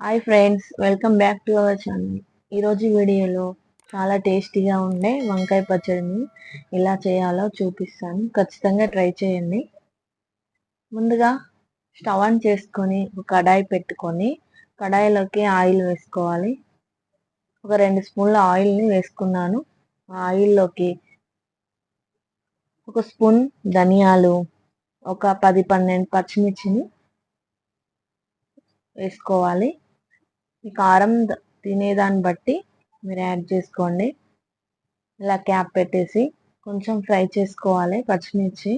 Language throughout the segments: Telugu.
Hi friends welcome back to our channel ఈరోజు వీడియోలో చాలా టేస్టీగా ఉండే వంకాయ పచ్చడిని ఎలా చేయాలో చూపిస్తాను. ఖచ్చితంగా ట్రై చేయండి. ముందుగా స్టవ్ ఆన్ చేసుకొని ఒక కడాయి పెట్టుకొని కడాయిలోకి ఆయిల్ వేసుకోవాలి. ఒక రెండు స్పూన్ల ఆయిల్ని వేసుకున్నాను. ఆయిల్లోకి ఒక స్పూన్ ధనియాలు ఒక పది పన్నెండు పచ్చిమిర్చిని వేసుకోవాలి. ఈ కారం తినేదాన్ని బట్టి మీరు యాడ్ చేసుకోండి. ఇలా క్యాప్ పెట్టేసి కొంచెం ఫ్రై చేసుకోవాలి పచ్చిమిర్చి.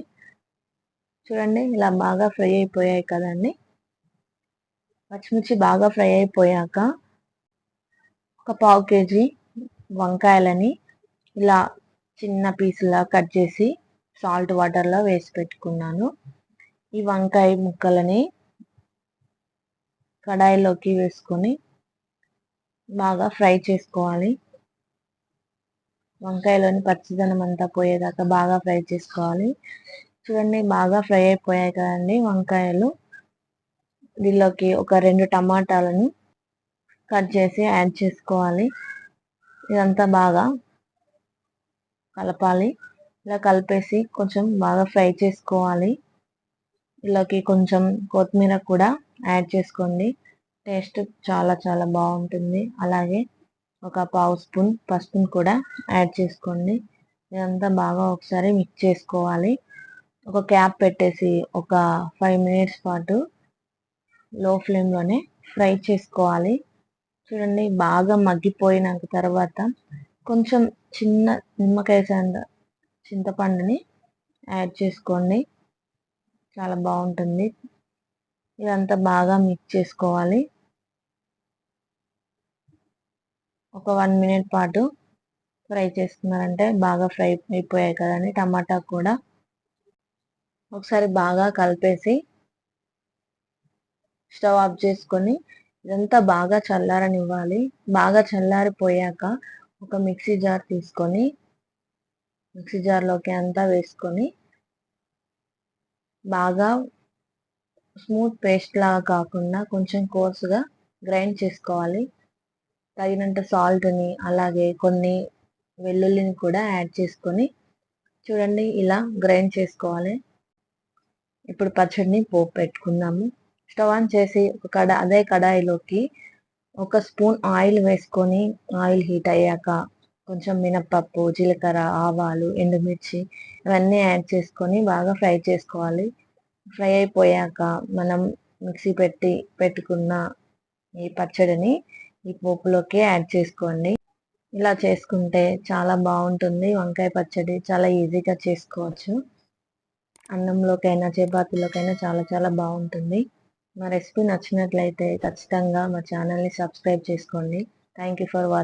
చూడండి ఇలా బాగా ఫ్రై అయిపోయాయి కదండి. పచ్చిమిర్చి బాగా ఫ్రై అయిపోయాక ఒక పావు కేజీ వంకాయలని ఇలా చిన్న పీసులా కట్ చేసి సాల్ట్ వాటర్లో వేసి పెట్టుకున్నాను. ఈ వంకాయ ముక్కలని కడాయిలోకి వేసుకొని బాగా ఫ్రై చేసుకోవాలి. వంకాయలోని పచ్చిదనం అంతా పోయేదాకా బాగా ఫ్రై చేసుకోవాలి. చూడండి బాగా ఫ్రై అయిపోయాయి కదండి వంకాయలు. దీనిలోకి ఒక రెండు టమాటాలను కట్ చేసి యాడ్ చేసుకోవాలి. ఇదంతా బాగా కలపాలి. ఇలా కలిపేసి కొంచెం బాగా ఫ్రై చేసుకోవాలి. ఇలాకి కొంచెం కొత్తిమీర కూడా యాడ్ చేసుకోండి. టేస్ట్ చాలా చాలా బాగుంటుంది. అలాగే ఒక పావు స్పూన్ పసుపును కూడా యాడ్ చేసుకోండి. ఇదంతా బాగా ఒకసారి మిక్స్ చేసుకోవాలి. ఒక క్యాప్ పెట్టేసి ఒక ఫైవ్ మినిట్స్ పాటు లో ఫ్లేమ్లోనే ఫ్రై చేసుకోవాలి. చూడండి బాగా మగ్గిపోయినాక తర్వాత కొంచెం చిన్న నిమ్మకాయ చింతపండుని యాడ్ చేసుకోండి. చాలా బాగుంటుంది. ఇదంతా బాగా మిక్స్ చేసుకోవాలి. ఒక వన్ మినిట్ పాటు ఫ్రై చేసుకున్నారంటే బాగా ఫ్రై అయిపోయాయి కదండి. టమాటా కూడా ఒకసారి బాగా కలిపేసి స్టవ్ ఆఫ్ చేసుకొని ఇదంతా బాగా చల్లారనివ్వాలి. బాగా చల్లారిపోయాక ఒక మిక్సీ జార్ తీసుకొని మిక్సీ జార్లోకి అంతా వేసుకొని బాగా స్మూత్ పేస్ట్ లాగా కాకుండా కొంచెం కోర్సుగా గ్రైండ్ చేసుకోవాలి. తగినంత సాల్ట్ని అలాగే కొన్ని వెల్లుల్లిని కూడా యాడ్ చేసుకొని చూడండి ఇలా గ్రైండ్ చేసుకోవాలి. ఇప్పుడు పచ్చడిని పోపు పెట్టుకుందాము. స్టవ్ ఆన్ చేసి ఒక కడ అదే కడాయిలోకి ఒక స్పూన్ ఆయిల్ వేసుకొని ఆయిల్ హీట్ అయ్యాక కొంచెం మినప్పప్పు జీలకర్ర ఆవాలు ఎండుమిర్చి ఇవన్నీ యాడ్ చేసుకొని బాగా ఫ్రై చేసుకోవాలి. ఫ్రై అయిపోయాక మనం మిక్సీ పెట్టి పెట్టుకున్న ఈ పచ్చడిని ఈ పోపులోకి యాడ్ చేసుకోండి. ఇలా చేసుకుంటే చాలా బాగుంటుంది. వంకాయ పచ్చడి చాలా ఈజీగా చేసుకోవచ్చు. అన్నంలోకైనా చపాతీలోకైనా చాలా చాలా బాగుంటుంది. మా రెసిపీ నచ్చినట్లయితే ఖచ్చితంగా మా ఛానల్ని సబ్స్క్రైబ్ చేసుకోండి. Thank you for watching